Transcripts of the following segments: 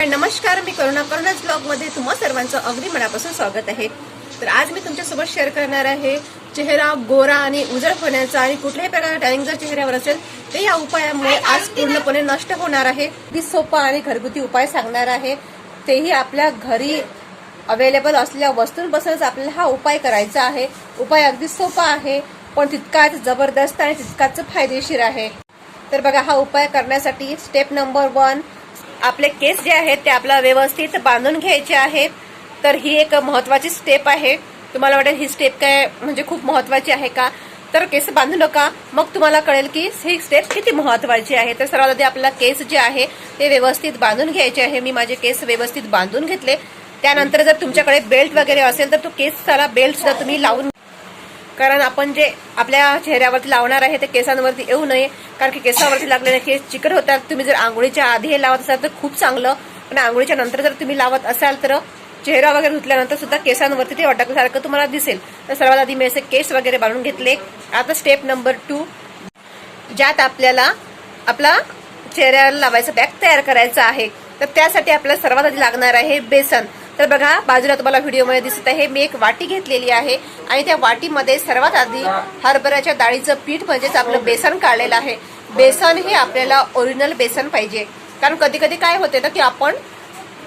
नमस्कार मी करुणा करुणाच ब्लॉगमध्ये तुम्हा सर्वांचं अगदी मनापासून स्वागत आहे. तर आज मी तुमच्यासोबत शेअर करणार आहे चेहरा गोरा आणि उजळ होण्याचा आणि कुठल्याही प्रकारचा टॅनिंग जर चेहऱ्यावर असेल ते या उपायामुळे आज पूर्णपणे नष्ट होणार आहे. अगदी सोपा आणि घरगुती उपाय सांगणार आहे. तेही आपल्या घरी अवेलेबल असलेल्या वस्तूंपासूनच आपल्याला हा उपाय करायचा आहे. उपाय अगदी सोपा आहे पण तितकाच जबरदस्त आणि तितकाच फायदेशीर आहे. तर बघा हा उपाय करण्यासाठी स्टेप नंबर वन आपले केस जे आहेत ते आपला व्यवस्थित बांधून घ्यायचे आहेत तर ही एक महत्वाची स्टेप आहे. तुम्हाला वाटेल ही स्टेप काय म्हणजे खूप महत्वाची आहे का? तर केस बांधू नका. मग तुम्हाला कळेल की ही स्टेप किती महत्वाची आहे. तर सर्वात आधी आपला केस जे आहे ते व्यवस्थित बांधून घ्यायचे आहे. मी माझे केस व्यवस्थित बांधून घेतले. त्यानंतर जर तुमच्याकडे बेल्ट वगैरे असेल तर तो केसला बेल्ट सुद्धा तुम्ही लावून कारण आपण जे आपल्या चेहऱ्यावरती लावणार आहे ते केसांवरती येऊ नये. कारण की केसावरती लागलेले केस चिकट होतात. तुम्ही जर आंघोळीच्या आधी हे लावत असाल तर खूप चांगलं. पण आंघोळीच्या नंतर जर तुम्ही लावत असाल तर चेहरा वगैरे धुतल्यानंतर सुद्धा केसांवरती ते अटकल्यासारखं तुम्हाला दिसेल. तर सर्वात आधी मी असे केस वगैरे बांधून घेतले. आता स्टेप नंबर टू ज्यात आपल्याला आपला चेहऱ्याला लावायचा बॅग तयार करायचा आहे. तर त्यासाठी आपल्याला सर्वात आधी लागणार आहे बेसन. तर बघा बाजूला तुम्हाला व्हिडिओमध्ये दिसत आहे मी एक वाटी घेतलेली आहे आणि त्या वाटीमध्ये सर्वात आधी हरभऱ्याच्या डाळीचं पीठ म्हणजेच आपलं बेसन काढलेलं आहे. बेसन हे आपल्याला ओरिजिनल बेसन पाहिजे. कारण कधी कधी काय होते ना की आपण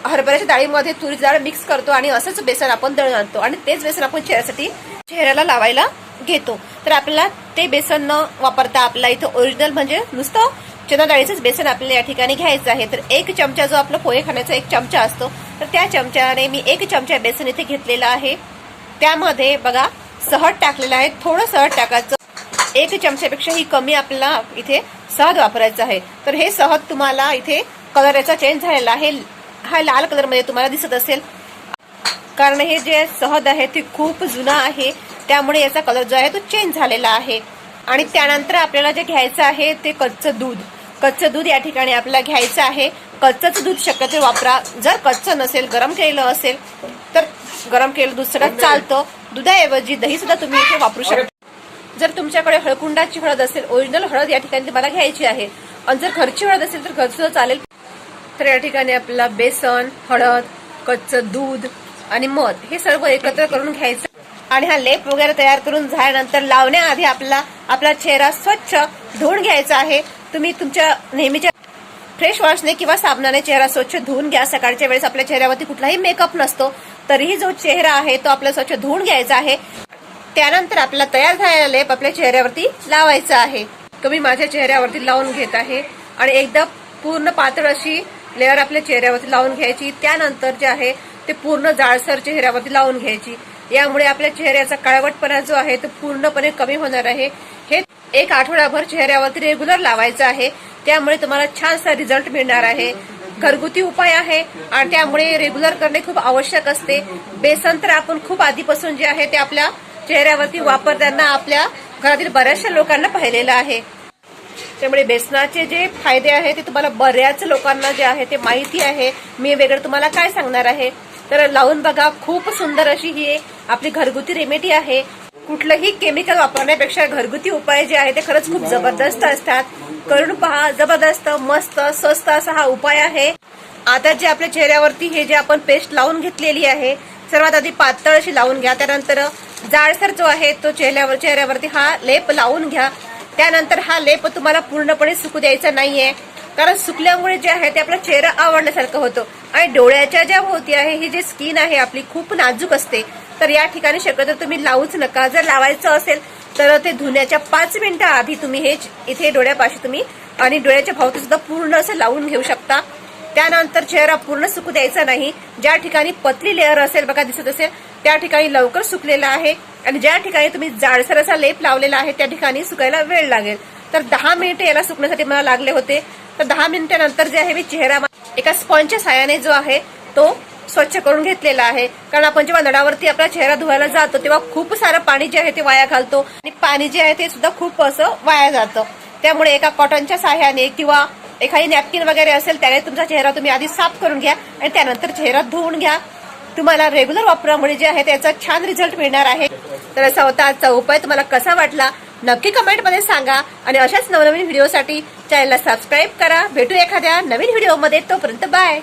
हरभऱ्याच्या डाळीमध्ये तुरीची डाळ मिक्स करतो आणि असंच बेसन आपण दळून आणतो. आणि तेच बेसन आपण चेहऱ्यासाठी चेहऱ्याला लावायला घेतो. तर आपल्याला ते बेसन न वापरता आपला इथं ओरिजिनल म्हणजे नुसतं चना डाळीचंच बेसन आपल्याला या ठिकाणी घ्यायचं आहे. तर एक चमचा जो आपला पोहे खाण्याचा एक चमचा असतो तर त्या चमच्याने मी एक चमचा बेसन इथे घेतलेला आहे. त्यामध्ये बघा सहट टाकलेलं आहे. थोडं सहट टाकायचं. एक चमच्यापेक्षाही कमी आपल्याला इथे सहज वापरायचं आहे. तर हे सहज तुम्हाला इथे कलर याचा चेंज झालेला आहे. हा लाल कलरमध्ये तुम्हाला दिसत असेल. कारण हे जे सहद आहे ते खूप जुनं आहे. त्यामुळे याचा कलर जो आहे तो चेंज झालेला आहे. आणि त्यानंतर आपल्याला जे घ्यायचं आहे ते कच्चं दूध. कच्चं दूध या ठिकाणी आपल्याला घ्यायचं आहे. कच्चंच दूध शक्यतो वापरा. जर कच्चं नसेल गरम केलेलं असेल तर गरम केलेलं दूध सुद्धा चालतं. दुधाऐवजी दही सुद्धा तुम्ही इथे वापरू शकता. जर तुमच्याकडे हळकुंडाची हळद असेल ओरिजिनल हळद या ठिकाणी तुम्हाला घ्यायची आहे. आणि जर घरची हळद असेल तर घर सुद्धा चालेल. तर या ठिकाणी आपल्याला बेसन हळद कच्चं दूध आणि मध हे सर्व एकत्र करून घ्यायचं. आणि हा लेप वगैरे तयार करून झाल्यानंतर लावण्याआधी आपला आपला चेहरा स्वच्छ धुवून घ्यायचा आहे. तुम्ही तुमच्या नेहमीच्या फ्रेश वॉशने किंवा साबणाने चेहरा स्वच्छ धुवून घ्या. सकाळच्या वेळेस आपल्या चेहऱ्यावरती कुठलाही मेकअप नसतो तरीही जो चेहरा आहे तो आपला स्वच्छ धुवून घ्यायचा आहे. त्यानंतर आपला तयार झालेला लेप आपल्या चेहऱ्यावरती लावायचा आहे. कमी माझ्या चेहऱ्यावरती लावून घेत आहे. आणि एकदा पूर्ण पातळ अशी लेअर आपल्या चेहऱ्यावरती लावून घ्यायची. त्यानंतर जे आहे ते पूर्ण जाळसर चेहऱ्यावरती लावून घ्यायची. यामुळे आपल्या चेहऱ्याचा काळवटपणा जो आहे तो पूर्णपणे कमी होणार आहे. हे एक आठवडाभर चेहऱ्यावरती रेग्युलर लावायचं आहे. त्यामुळे तुम्हाला छानसा रिझल्ट मिळणार आहे. घरगुती उपाय आहे आणि त्यामुळे रेग्युलर करणे खूप आवश्यक असते. बेसन तर आपण खूप आधीपासून जे आहे ते आपल्या चेहऱ्यावरती वापरताना आपल्या घरातील बऱ्याचशा लोकांना पाहिलेलं आहे. त्यामुळे बेसनाचे जे फायदे आहेत ते तुम्हाला बऱ्याच लोकांना जे आहे ते माहिती आहे. मी वेगळं तुम्हाला काय सांगणार आहे? तर लावून बघा खूप सुंदर अशी ही आपली घरगुती रेमेडी आहे. कुठलंही केमिकल वापरण्यापेक्षा घरगुती उपाय जे आहे ते खरंच खूप जबरदस्त असतात. करून पहा जबरदस्त मस्त स्वस्त असा हा उपाय आहे. आता जे आपल्या चेहऱ्यावरती हे जे आपण पेस्ट लावून घेतलेली आहे सर्वात आधी पातळ अशी लावून घ्या. त्यानंतर जाडसर जो आहे तो चेहऱ्यावर चेहऱ्यावरती हा लेप लावून घ्या. त्यानंतर हा लेप तुम्हाला पूर्णपणे सुकू द्यायचा नाहीये. कारण सुकल्यामुळे जे आहे ते आपला चेहरा आवडण्यासारखं होतं. आणि डोळ्याच्या ज्या भोवती आहे ही जी स्किन आहे आपली खूप नाजूक असते. तर या ठिकाणी शक्यतो तुम्ही लावूच नका. जर लावायचं असेल तर ते धुण्याच्या पाच मिनिटं आधी तुम्ही हे इथे डोळ्यापाशी तुम्ही आणि डोळ्याच्या भावती सुद्धा पूर्ण असं लावून घेऊ शकता. त्यानंतर चेहरा पूर्ण सुकू द्यायचा नाही. ज्या ठिकाणी पतली लेअर असेल बघा दिसत असेल त्या ठिकाणी लवकर सुकलेला आहे. आणि ज्या ठिकाणी तुम्ही जाडसर असा लेप लावलेला आहे त्या ठिकाणी सुकायला वेळ लागेल. तर दहा मिनिटे याला सुकण्यासाठी मला लागले होते. तर दहा मिनिटानंतर जे आहे मी चेहरा एका स्पॉन्जच्या साहाय्याने जो आहे तो स्वच्छ करून घेतलेला आहे. कारण आपण जेव्हा नळावरती आपला चेहरा धुवायला जातो तेव्हा खूप सारं पाणी जे आहे ते वाया घालतो. आणि पाणी जे आहे ते सुद्धा खूप असं वाया जातं. त्यामुळे एका कॉटनच्या साह्याने किंवा एखादी नॅपकिन वगैरे असेल त्याने तुमचा चेहरा तुम्ही आधी साफ करून घ्या आणि त्यानंतर चेहरा धुवून घ्या. तुम्हाला रेग्युलर वापरामुळे जे आहे त्याचा छान रिझल्ट मिळणार आहे. तर असा होता आजचा उपाय. तुम्हाला कसा वाटला? नक्की कमेंटमध्ये सांगा. आणि अशाच नवनवीन व्हिडिओसाठी चॅनलला सबस्क्राईब करा. भेटू एखाद्या नवीन व्हिडिओमध्ये तोपर्यंत बाय